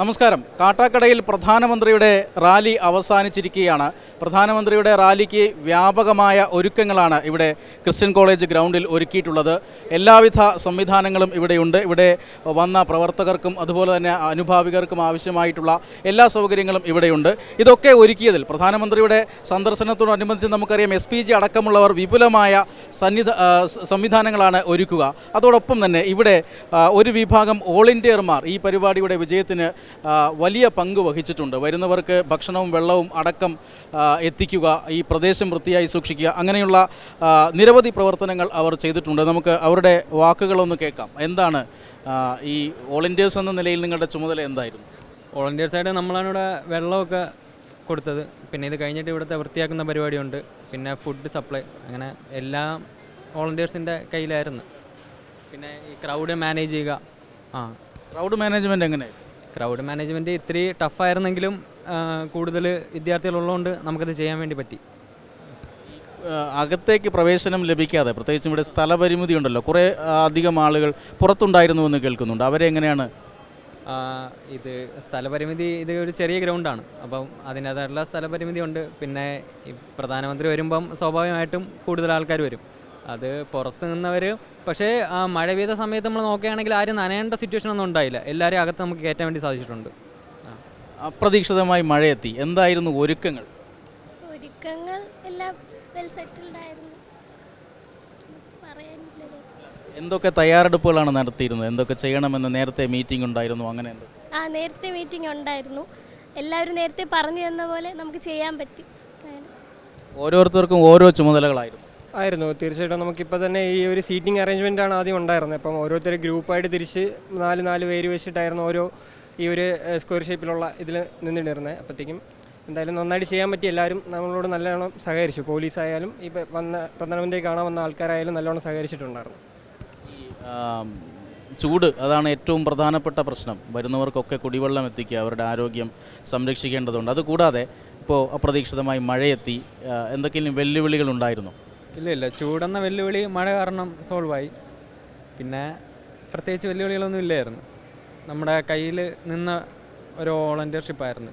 നമസ്കാരം. കാട്ടാക്കടയിൽ പ്രധാനമന്ത്രിയുടെ റാലി അവസാനിച്ചിരിക്കുകയാണ്. പ്രധാനമന്ത്രിയുടെ റാലിക്ക് വ്യാപകമായ ഒരുക്കങ്ങളാണ് ഇവിടെ ക്രിസ്ത്യൻ കോളേജ് ഗ്രൗണ്ടിൽ ഒരുക്കിയിട്ടുള്ളത്. എല്ലാവിധ സംവിധാനങ്ങളും ഇവിടെയുണ്ട്. ഇവിടെ വന്ന പ്രവർത്തകർക്കും അതുപോലെ തന്നെ അനുഭാവികർക്കും ആവശ്യമായിട്ടുള്ള എല്ലാ സൗകര്യങ്ങളും ഇവിടെയുണ്ട്. ഇതൊക്കെ ഒരുക്കിയതിൽ പ്രധാനമന്ത്രിയുടെ സന്ദർശനത്തോടനുബന്ധിച്ച് നമുക്കറിയാം എസ് പി ജി അടക്കമുള്ളവർ വിപുലമായ സന്നിധ സംവിധാനങ്ങളാണ് ഒരുക്കുക. അതോടൊപ്പം തന്നെ ഇവിടെ ഒരു വിഭാഗം ഇന്ത്യർമാർ ഈ പരിപാടിയുടെ വിജയത്തിന് വലിയ പങ്ക് വഹിച്ചിട്ടുണ്ട്. വരുന്നവർക്ക് ഭക്ഷണവും വെള്ളവും അടക്കം എത്തിക്കുക ഈ പ്രദേശം വൃത്തിയായി സൂക്ഷിക്കുക അങ്ങനെയുള്ള നിരവധി പ്രവർത്തനങ്ങൾ അവർ ചെയ്തിട്ടുണ്ട്. നമുക്ക് അവരുടെ വാക്കുകളൊന്ന് കേൾക്കാം. എന്താണ് ഈ വോളണ്ടിയേഴ്സ് എന്ന നിലയിൽ നിങ്ങളുടെ ചുമതല എന്തായിരുന്നു? വോളണ്ടിയേഴ്സായിട്ട് നമ്മളാണ് ഇവിടെ വെള്ളമൊക്കെ കൊടുത്തത്. പിന്നെ ഇത് കഴിഞ്ഞിട്ട് ഇവിടുത്തെ വൃത്തിയാക്കുന്ന പരിപാടിയുണ്ട്. പിന്നെ ഫുഡ് സപ്ലൈ അങ്ങനെ എല്ലാ വോളണ്ടിയേഴ്സിന്റെ കയ്യിലായിരുന്നു. പിന്നെ ഈ ക്രൗഡ് മാനേജ് ചെയ്യുക. ആ. ക്രൗഡ് മാനേജ്മെന്റ് എങ്ങനെ ക്രൗഡ് മാനേജ്മെന്റ് ഇത്തിരി ടഫായിരുന്നെങ്കിലും കൂടുതൽ വിദ്യാർത്ഥികളുള്ളതുകൊണ്ട് നമുക്കത് ചെയ്യാൻ വേണ്ടി പറ്റി. അകത്തേക്ക് പ്രവേശനം ലഭിക്കാതെ പ്രത്യേകിച്ചും ഇവിടെ സ്ഥലപരിമിതി ഉണ്ടല്ലോ കുറേ അധികം ആളുകൾ പുറത്തുണ്ടായിരുന്നു എന്ന് കേൾക്കുന്നുണ്ട്. അവരെ എങ്ങനെയാണ്? ഇത് സ്ഥലപരിമിതി ഇത് ഒരു ചെറിയ ഗ്രൗണ്ടാണ് അപ്പം അതിന്റേതായിട്ടുള്ള സ്ഥലപരിമിതി ഉണ്ട്. പിന്നെ പ്രധാനമന്ത്രി വരുമ്പം സ്വാഭാവികമായിട്ടും കൂടുതൽ ആൾക്കാർ വരും. അത് പുറത്ത് നിന്നവർ പക്ഷേ ആ മഴ പെയ്ത സമയത്ത് നമ്മൾ നോക്കുകയാണെങ്കിൽ ആരും നനയേണ്ട സിറ്റുവേഷൻ ഒന്നും ഉണ്ടായില്ല. എല്ലാവരും അകത്ത് നമുക്ക് കയറ്റാൻ വേണ്ടി സാധിച്ചിട്ടുണ്ട്. അപ്രതീക്ഷിതമായി മഴയെത്തി. എന്തായിരുന്നു ഒരുക്കങ്ങൾ? ഒരുക്കങ്ങൾ എല്ലാം വെൽ സെറ്റിൽഡ് ആയിരുന്നു. എന്തൊക്കെ തയ്യാറെടുപ്പുകളാണ് നടത്തിയിരുന്നത്? എന്തൊക്കെ ചെയ്യണമെന്ന് നേരത്തെ മീറ്റിംഗ് ഉണ്ടായിരുന്നു? അങ്ങനെ ആ നേരത്തെ മീറ്റിംഗ് ഉണ്ടായിരുന്നു. എല്ലാവരും നേരത്തെ പറഞ്ഞു തന്ന പോലെ നമുക്ക് ചെയ്യാൻ പറ്റി. ഓരോരുത്തർക്കും ഓരോ ചുമതലകളായിരുന്നു. ആയിരുന്നു. തീർച്ചയായിട്ടും നമുക്കിപ്പോൾ തന്നെ ഈ ഒരു സീറ്റിംഗ് അറേഞ്ച്മെന്റ് ആണ് ആദ്യം ഉണ്ടായിരുന്നത്. അപ്പം ഓരോരുത്തർ ഗ്രൂപ്പായിട്ട് തിരിച്ച് നാല് നാല് പേര് വെച്ചിട്ടായിരുന്നു ഓരോ ഈ ഒരു സ്ക്വയർ ഷേപ്പിലുള്ള ഇതിൽ നിന്നിട്ടിരുന്നത് അപ്പോഴത്തേക്കും എന്തായാലും നന്നായിട്ട് ചെയ്യാൻ പറ്റി. എല്ലാവരും നമ്മളോട് നല്ലോണം സഹകരിച്ചു. പോലീസായാലും ഇപ്പോൾ വന്ന പ്രധാനമന്ത്രി കാണാൻ വന്ന ആൾക്കാരായാലും നല്ലോണം സഹകരിച്ചിട്ടുണ്ടായിരുന്നു. ഈ ചൂട് അതാണ് ഏറ്റവും പ്രധാനപ്പെട്ട പ്രശ്നം. വരുന്നവർക്കൊക്കെ കുടിവെള്ളം എത്തിക്കുക അവരുടെ ആരോഗ്യം സംരക്ഷിക്കേണ്ടതുണ്ട്. അതുകൂടാതെ ഇപ്പോൾ അപ്രതീക്ഷിതമായി മഴയെത്തി എന്തെങ്കിലും വെല്ലുവിളികൾ ഉണ്ടായിരുന്നു? ഇല്ല ഇല്ല ചൂടെന്ന വെല്ലുവിളി മഴ കാരണം സോൾവ് ആയി. പിന്നെ പ്രത്യേകിച്ച് വെല്ലുവിളികളൊന്നും ഇല്ലായിരുന്നു. നമ്മുടെ കയ്യിൽ നിന്ന ഒരു വോളണ്ടിയർഷിപ്പ് ആയിരുന്നു.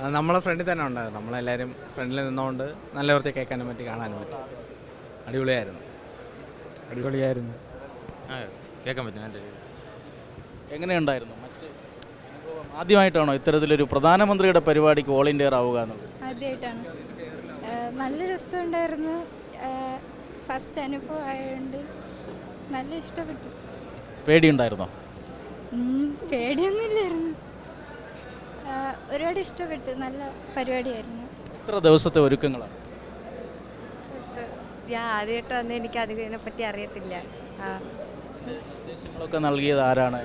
അത് നമ്മളെ ഫ്രണ്ടിൽ തന്നെ ഉണ്ടായിരുന്നു നമ്മളെല്ലാവരും ഫ്രണ്ടിൽ നിന്നുകൊണ്ട് നല്ല വൃത്തി കേൾക്കാനും പറ്റി കാണാനും പറ്റി. അടിപൊളിയായിരുന്നു. അടിപൊളിയായിരുന്നു. കേൾക്കാൻ പറ്റും നല്ല എങ്ങനെയുണ്ടായിരുന്നു? ആദ്യമായിട്ടാണോ ഇത്തരത്തിലൊരു പ്രധാനമന്ത്രിയുടെ പരിപാടിക്ക് ഓൾ ഇന്ത്യ ആവുക എന്നുള്ളത്? ആദ്യമായിട്ടാണ്. നല്ല രസമുണ്ടായിരുന്നു. ഫസ്റ്റ് അനുഭവം ആയതുകൊണ്ട് നല്ല ഇഷ്ടപ്പെട്ടു. പേടിയുണ്ടായിരുന്നോ? പേടിയൊന്നുമില്ലായിരുന്നു. ഒരുപാട് ഇഷ്ടപ്പെട്ടു. നല്ല പരിപാടിയായിരുന്നു. എത്ര ദിവസത്തെ ഒരുക്കങ്ങളാണ് ഞാൻ ആദ്യമായിട്ട് വന്ന് എനിക്ക് അത് ഇതിനെപ്പറ്റി അറിയത്തില്ല. ആ, നിർദ്ദേശങ്ങളൊക്കെ നൽകിയത് ആരാണ്?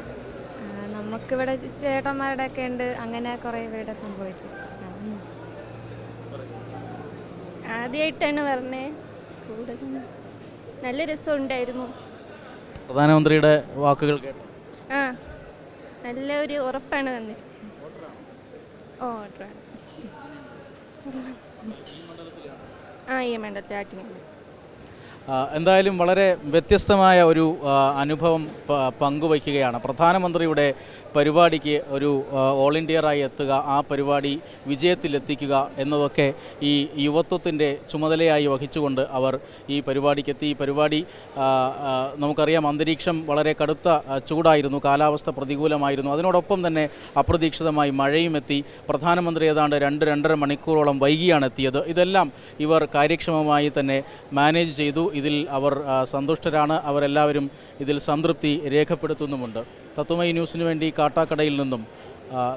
നമുക്കിവിടെ ചേട്ടന്മാരുടെ ഒക്കെ ഉണ്ട്. അങ്ങനെ കുറേ പേരുടെ ഉം. ആദ്യമായിട്ടാണ് പറഞ്ഞേ കൂടുതൽ നല്ല രസമുണ്ടായിരുന്നു. പ്രധാനമന്ത്രിയുടെ വാക്കുകൾ കേട്ടു. ആ നല്ല ഒരു ഉറപ്പാണ് തന്നെ. ഓ ഓർഡറാണ് ആ ഈ മണ്ഡലത്തിൽ ആറ്റിങ്ങൽ. എന്തായാലും വളരെ വ്യത്യസ്തമായ ഒരു അനുഭവം പങ്കുവയ്ക്കുകയാണ്. പ്രധാനമന്ത്രിയുടെ പരിപാടിക്ക് ഒരു ഓൾ ഇന്ത്യറായി എത്തുക ആ പരിപാടി വിജയത്തിലെത്തിക്കുക എന്നതൊക്കെ ഈ യുവത്വത്തിന്റെ ചുമതലയായി വഹിച്ചുകൊണ്ട് അവർ ഈ പരിപാടിക്കെത്തി. ഈ പരിപാടി നമുക്കറിയാം അന്തരീക്ഷം വളരെ കടുത്ത ചൂടായിരുന്നു കാലാവസ്ഥ പ്രതികൂലമായിരുന്നു. അതിനോടൊപ്പം തന്നെ അപ്രതീക്ഷിതമായി മഴയും എത്തി. പ്രധാനമന്ത്രി ഏതാണ്ട് രണ്ട് രണ്ടര മണിക്കൂറോളം വൈകിയാണ് എത്തിയത്. ഇതെല്ലാം ഇവർ കാര്യക്ഷമമായി തന്നെ മാനേജ് ചെയ്തു. ഇതിൽ അവർ സന്തുഷ്ടരാണ്. അവരെല്ലാവരും ഇതിൽ സംതൃപ്തി രേഖപ്പെടുത്തുന്നുമുണ്ട്. തത്വമൈ ന്യൂസിനു വേണ്ടി കാട്ടാക്കടയിൽ നിന്നും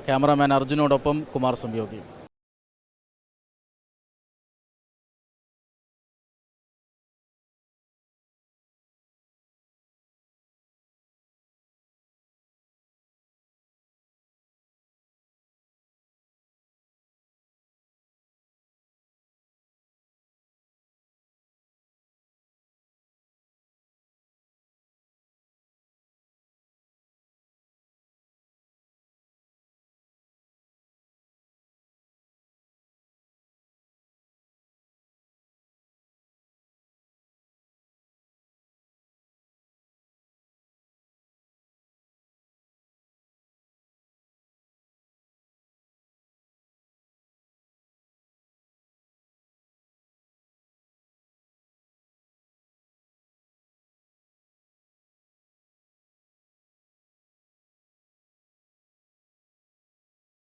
ക്യാമറാമാൻ അർജുനോടൊപ്പം കുമാർ സംയോഗി.